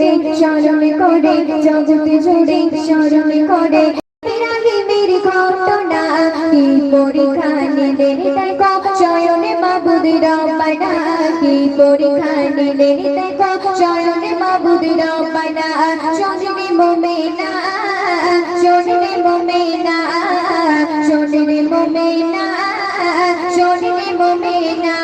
জুড়ে স্মরণ করে, জগতে জুড়ে স্মরণ করে। ইব্রাহিমের ঘটনা কি পরীক্ষা নিলেন দেখো চয়নে মাবুদ রব্বানা, কি পরীক্ষা নিলেন দেখো চয়নে মাবুদ রব্বানা শোনে মোমেনা শোনে মোমেনা শোনে মোমেনা শোনে মোমেনা।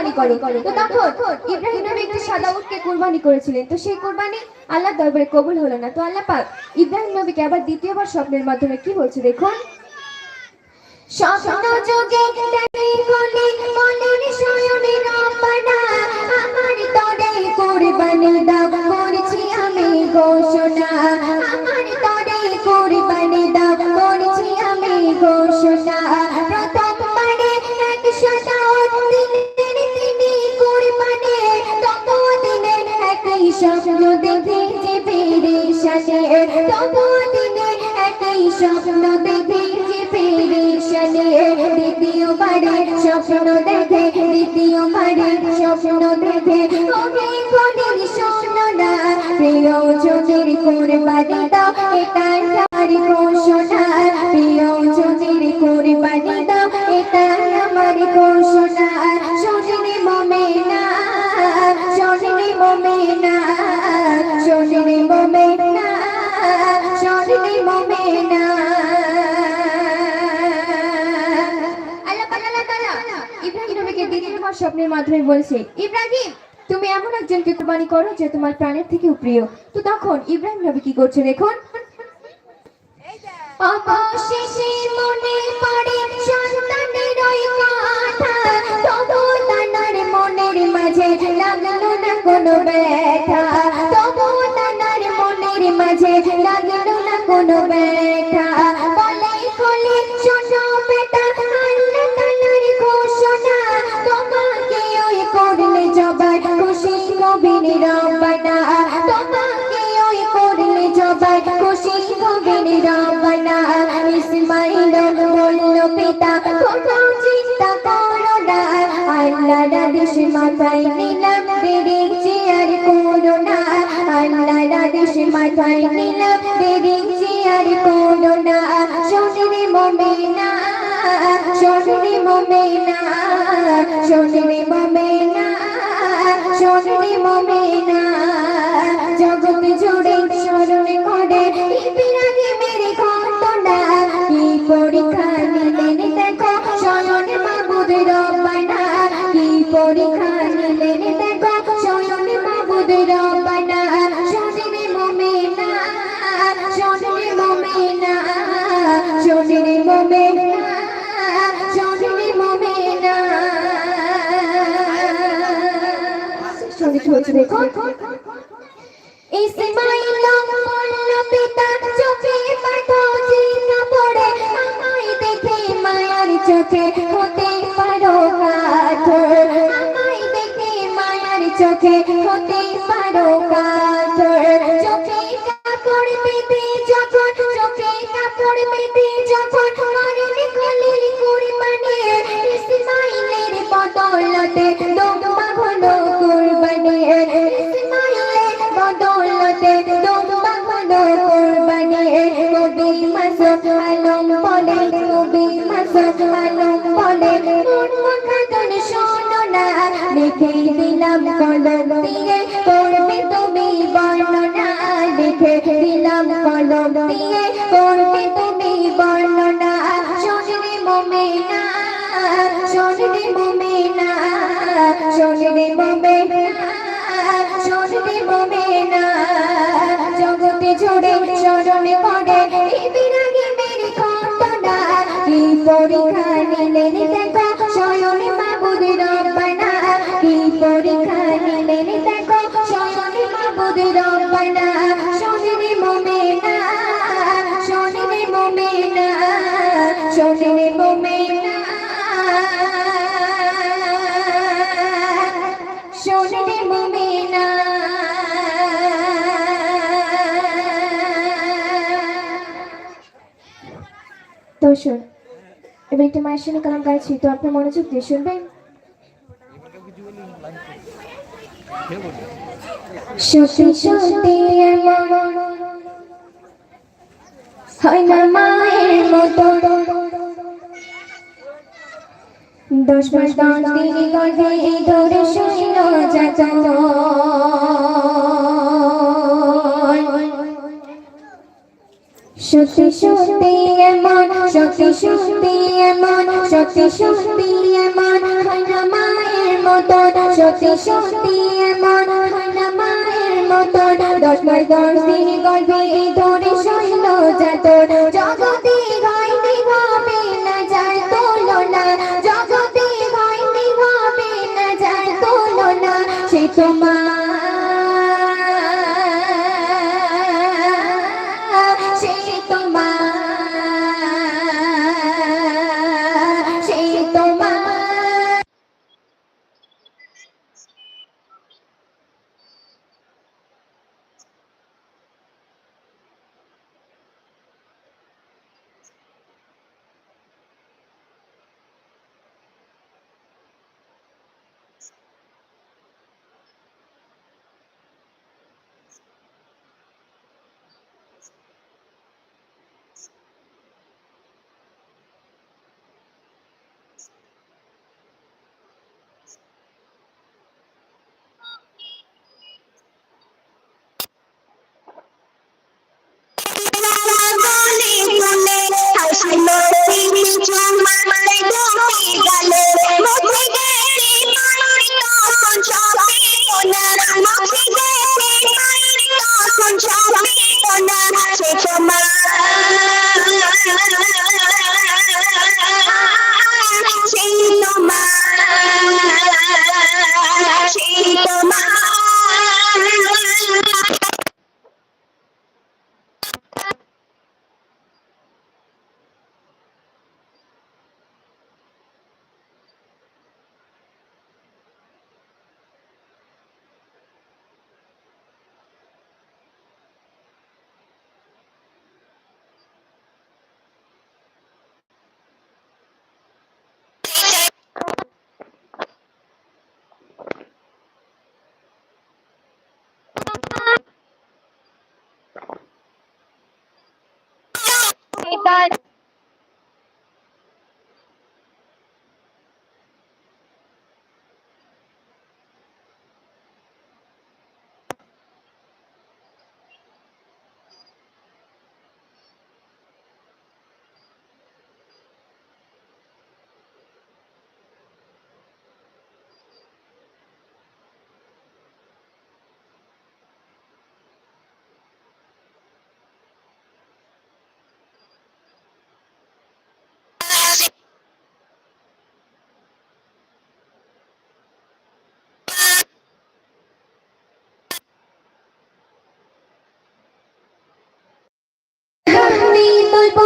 কুরবানি করো। তো তখন ইব্রাহিম নবী একটি সাদা উটকে কুরবানি করেছিলেন। তো সেই কুরবানি আল্লাহ দরবারে কবুল হলো না। তো আল্লাহ পাক ইব্রাহিম নবীকে আবার দ্বিতীয়বার স্বপ্নের মাধ্যমে কি বলছে দেখুন? স্বপ্ন যোগে স্বপ্ন দেখেছি পেরেশানে তবু দিনে একই স্বপ্ন দেখেছি। ইব্রাহিম নবীকে দ্বিতীয়বার স্বপ্নের মাধ্যমে বলছে, ইব্রাহিম, তুমি এমন একজনকে কুরবানি করো যে তোমার প্রাণের থেকেও প্রিয়? তো তখন ইব্রাহিম নবী কি করছে দেখুন। মনে মনের মাঝে লাগল না কোনো ব্যথা। আল্লাহ রাদিস মাথায় নিলাম বেড়েছে আর করো না। আল্লাহ রাদিস মাথায় নিলাম বেড়েছে আর করো না। শোনে মমেনা শোনে মমেনা শোনে মমেনা শোনে মমেনা। জগৎ জুড়ে মায়ার দিলাম কলম দিয়ে, করবে তুমি বর্ণনা লিখে দিলাম কলম দিয়ে, করবে তুমি বর্ণনা। শোনে মমে না শোনে মমে না শোনে মমে শোনে মমে না জগতে ছোড়ে চরণে পড়ে পরীক্ষা নিলে এবার একটি মায়ের সঙ্গে কালাম গাইছি তো আপনার মনোযোগ দিয়ে শুনবেন? সত্যি সত্যি হয় না মায়ের মতো। দশ মাস, দশ দিন গর্ভে এই দৌড়ে শূন্য যাত সত্যি সত্যি এমন, সত্যি সত্যি এমন, সত্যি সত্যি এমন না মায়ের মতো সত্যি সত্যি এমন না মায়ের মতো দশ মাস দশ দিন গর্ভে দৌড়ে শৈল যাত জগতে হয়নি হবে না যায় তুলনা, জগতে হয়নি হবে না যায় তুলনা, সে তোমার Bye.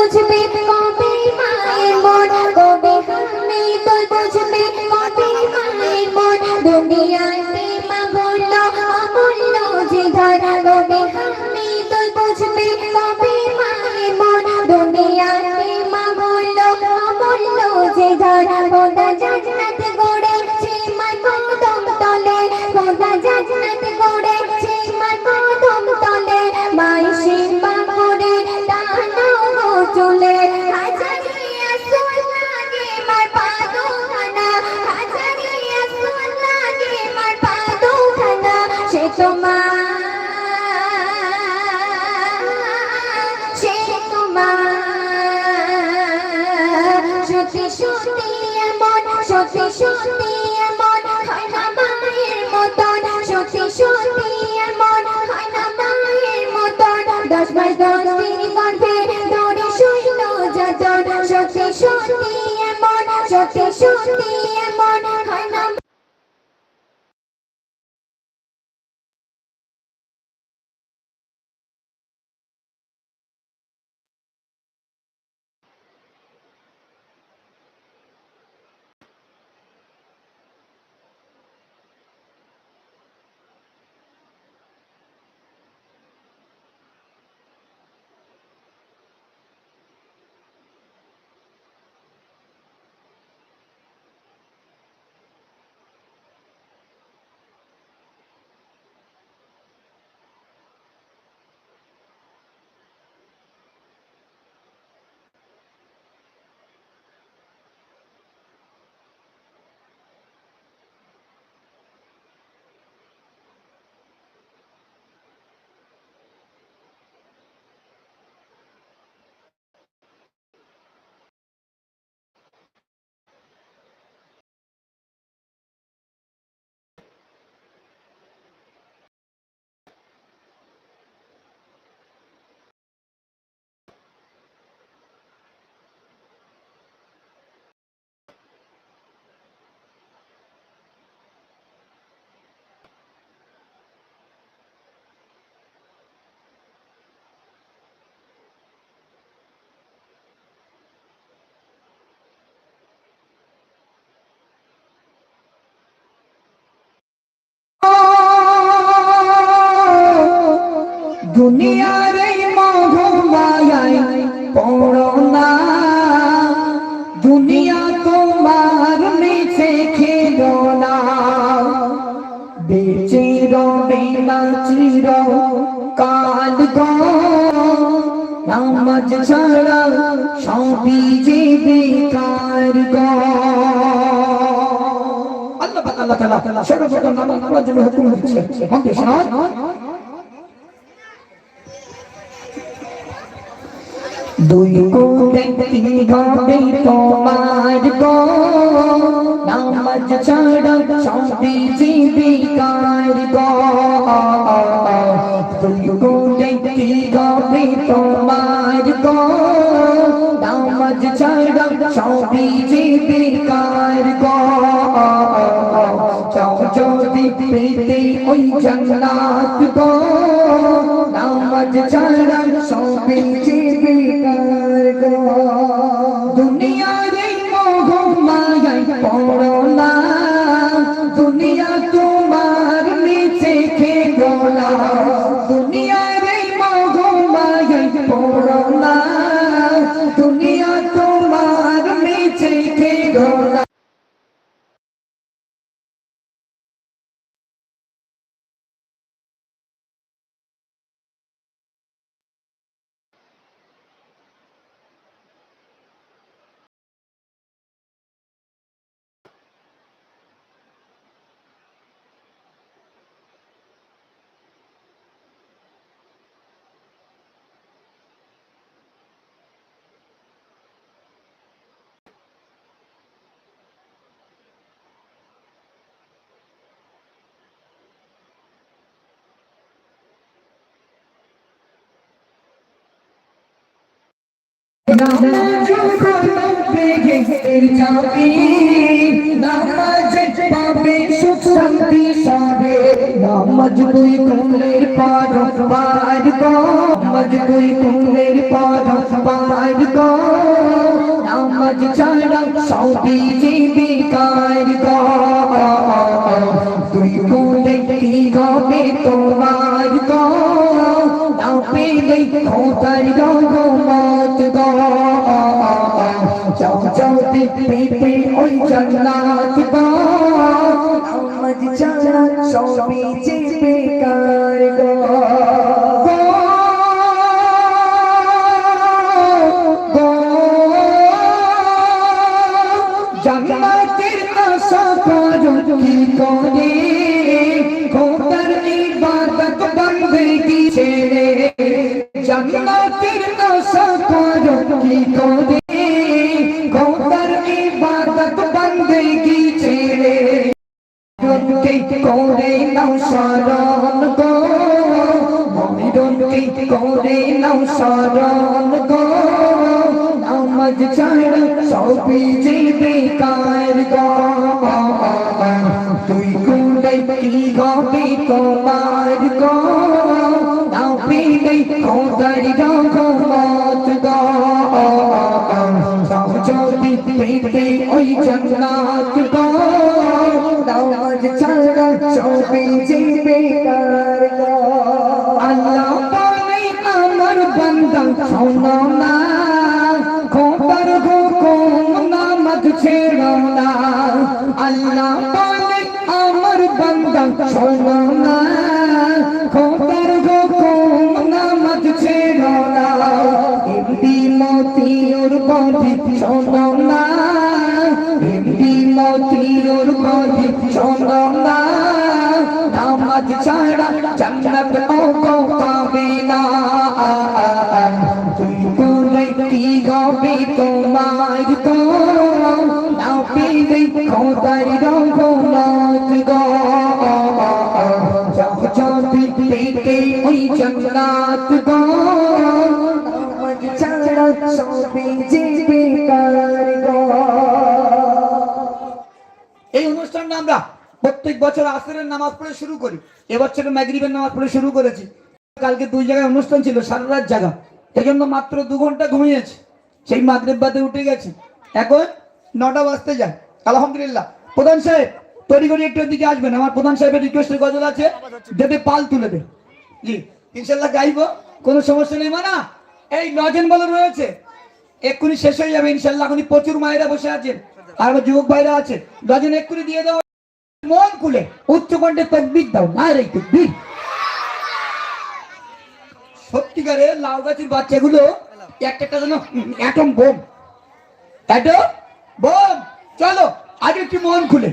বুঝবি কবে মায়ের মন কবে হামনি তো বুঝবে কবে মায়ের মন। দুনিয়ায় মা বলল, অমূল্য যে ধরা কবে হামনি তো বুঝবে কবে মায়ের মন। দুনিয়ায় মা বলল, অমূল্য যে ধর দুনিয়ার এই মহমায়ায় পড়ো না। দুনিয়া তোমার মিছে খেলো না। বেঁচে রবে না চির কাল গো। নামাজ ছাড়া সবই যে বেকার গো। আল্লাহ আল্লাহ তাআলা সর্বপ্রথম নামাজ পড়ার জন্য হুকুম দিচ্ছে দুই তিন ঘটে তোমার গো নামাজ ছাড়া সবই জীবিকার গো দুই তিন ঘটে তোমার গো নামাজ ছাড়া সবই জীবিকার গো চাও যদি পেতে ওই জন্নাত গো নামাজ ছাড়া সবই দুই কুলের পার পার গো নামাজ দুই কুলের পার পার গো নামাজ ছাড়া সবই জীবিকার গো দুই কুলে তোমার গো পেলে খোদার রহমত গো চাও চাও পেতে ওই জান্নাত গো নামাজ কি করে করো নাও শরণ গো মমিরনকে করে নাও শরণ গো নামাজ ছাড়া সবই যে বেকার গো তুই কুলে কি হবে তোমার গো নাও পেলে খোদার গো সব যদি পেতে ওই জন্নাত গো নামাজ ছাড়া সবই যে বেকার গো আল্লাহ বলে, আমার বান্দা শোনো না খবর হুকুম নামাজ ছেড়ো না আল্লাহ বলে আমার বান্দা শোনো না। শোনো না এমনি মতির বধি শোনো না নামাজ ছাড়া জান্নাত ও পাবে না। কি হবে তোমার গো না পেলে খোদার রহমত গো। যদি পেতে ওই আমরা প্রত্যেক বছর আসরের নামাজ পড়ে শুরু করি। এবছর ম্যাগরিবের নামাজ পড়ে শুরু করেছি। কালকে দুই জায়গায় অনুষ্ঠান ছিল, সারা রাত জায়গা এই জন্য মাত্র দু ঘণ্টা ঘুমিয়েছি। সেই মাগরিব বাদে উঠে গেছি। এখন নটা বাজতে যায়। আলহামদুলিল্লাহ। প্রধান সাহেব তৈরি করে একটু দিকে আসবেন। আমার প্রধান সাহেবের রিকোয়েস্টের গজল আছে। যাতে পাল তুলে দে জি ইনশাল্লাহ গাইবো। কোনো সমস্যা নেই, মানা? এই লজেন বলে রয়েছে। এক্ষুনি শেষ হয়ে যাবে ইনশাল্লাহ এখনই প্রচুর মায়েরা বসে আছেন। আর আমার যুবক ভাইরা আছে। লজেন এক্ষুনি দিয়ে দাও মন খুলে, উচ্চ কণ্ঠে তকবির দাও তকবির। সত্যিকারে লাউ গাছের বাচ্চাগুলো একটা যেন অ্যাটম বোম। Atom bomb. চলো একটু মন খুলে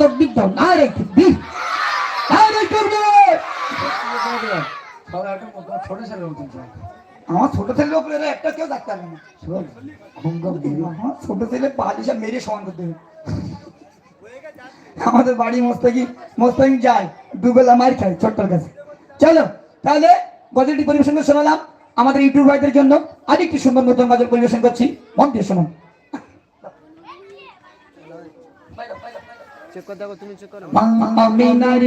তকবির দাও না রে আমার ছোট ছেলের উপরে একটা কেউ ডাক্তার না ছোট ছেলে বালিশা মেরে সমান করতে আমাদের বাড়ি মোস্তাকি মোস্তাকি যায় দুবেলা মার খায় ছোট্টর কাছে। চলো তাহলে গজলটি পরিবেশন করে শোনালাম আমাদের ইউটিউব ভাইদের জন্য। আরেকটি সুন্দর নতুন গজল পরিবেশন করছি। মন দিয়ে চেক করো আমিনার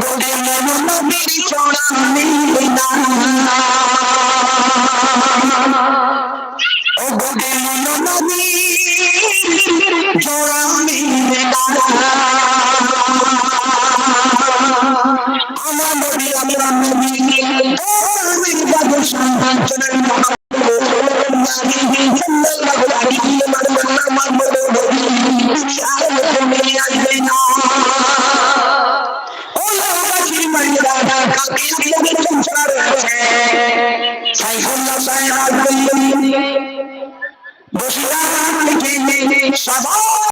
নয়ন মনি হয় না